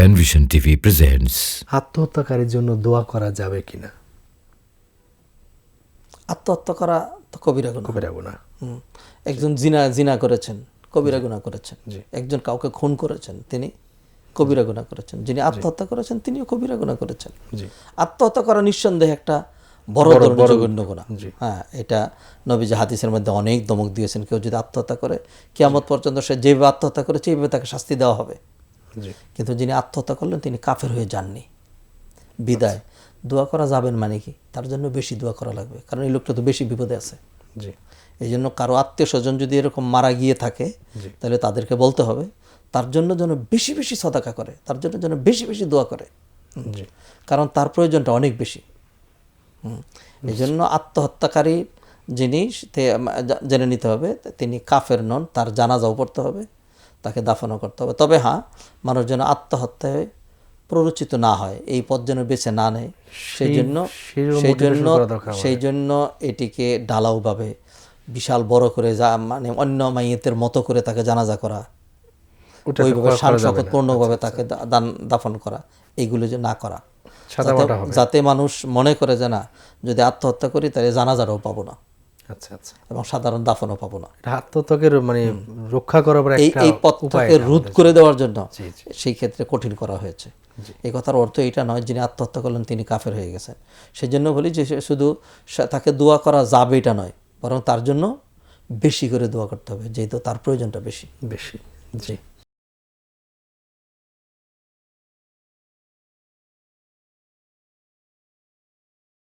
Penvision TV presents আত্মহত্যাকারীর জন্য দোয়া করা যাবে কিনা? আত্মহত্যা করা তো কবিরা গুনাহ। কবিরা হুম। একজন জিনা জিনা করেছেন কবিরা গুনাহ করেছেন। একজন কাউকে খুন করেছেন তিনি কবিরা গুনাহ করেছেন। যিনি আত্মহত্যা করেছেন তিনিও কবিরা গুনাহ করেছেন। আত্মহত্যা করা নিঃসন্দেহে একটা বড় ধরনের জঘন্য গুনাহ। হ্যাঁ এটা নবীজি হাদিসের মধ্যে অনেক দমক দিয়েছেন। কেউ যদি আত্মহত্যা করে কিয়ামত পর্যন্ত সে যেভাবে আত্মহত্যা করেছে এইভাবে তাকে শাস্তি দেওয়া হবে। কিন্তু যিনি আত্মহত্যা করলেন তিনি কাফের হয়ে যাননি। বিদায়। দোয়া করা যাবেন মানে কি? তার জন্য বেশি দোয়া করা লাগবে। কারণ এই লোকটা তো বেশি বিপদে আছে। জি। এই জন্য কারও আত্মীয় স্বজন যদি এরকম মারা গিয়ে থাকে তাহলে তাদেরকে বলতে হবে তার জন্য যেন বেশি বেশি সদাকা করে তার জন্য যেন বেশি বেশি দোয়া করে। কারণ তার প্রয়োজনটা অনেক বেশি। হুম। এই জন্য আত্মহত্যাকারী যিনি তে- জেনে নিতে হবে তিনি কাফের নন তার জানাজাও পড়তে হবে। তাকে দাফনও করতে হবে। তবে হ্যাঁ মানুষ যেন আত্মহত্যায় প্ররোচিত না হয় এই পথ যেন বেছে না নেয় সেই জন্য সেই জন্য সেই জন্য এটিকে ঢালাওভাবে বিশাল বড় করে যা মানে অন্য মাইয়েতের মতো করে তাকে জানাজা করা ওইভাবে শান শপথপূর্ণভাবে তাকে দান দাফন করা এইগুলো যে না করা। যাতে- যাতে মানুষ মনে করে যে না যদি আত্মহত্যা করি তাহলে জানাজারও পাবো না। আচ্ছা আচ্ছা। এবং সাধারণ দাফনও পাবো না। এটা আত্মহত্যাকের মানে রক্ষা করার এই এই পথটাকে রোধ করে দেওয়ার জন্য। সেই ক্ষেত্রে কঠিন করা হয়েছে। এই কথার অর্থ এটা নয় যিনি আত্মহত্যা করলেন তিনি কাফের হয়ে গেছেন। সেই জন্য বলি যে শুধু তাকে দোয়া করা যাবে এটা নয় বরং তার জন্য বেশি করে দোয়া করতে হবে যেহেতু তার প্রয়োজনটা বেশি। বেশি। জি।